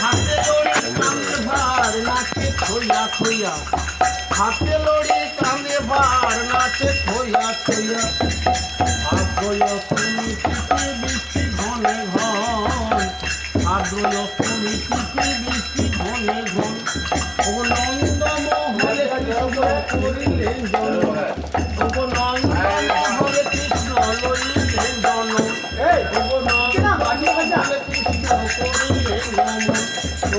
হাতে লড়ি কান্দে ভার, নাচে খইয়া খইয়া হাতে লড়ি কান্দে ভার, নাচে খইয়া খইয়া আদ্রয় তুমি তিথি বৃষ্টি ঘনে ঘন। আদ্রয় তুমি তিথি বৃষ্টি ঘনে ঘন। ও নন্দ মহলে করিলেন জন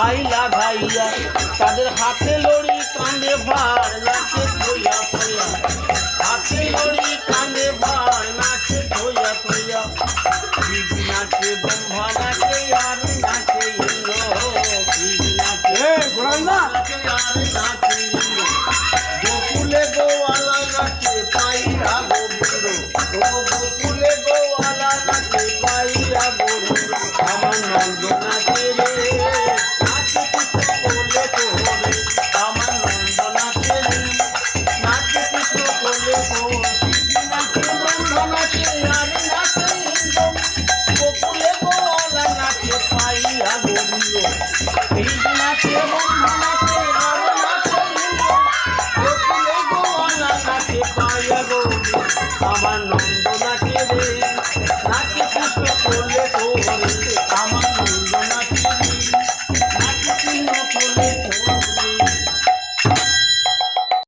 আইলা ভাইয়া তাদের হাতে লড়ি কান্দে ভার নাচে থইয়া থইয়া হাতে লড়ি কান্দে ভার নাচে থইয়া থইয়া শিব নাচে ব্রহ্মা নাচে আর নাচে ইন্দ্র। শিব নাচে নাচে আর নাচে ইন্দ্র। গোকুলে গোয়ালা নাচে ও গোকুলে আমার নন্দ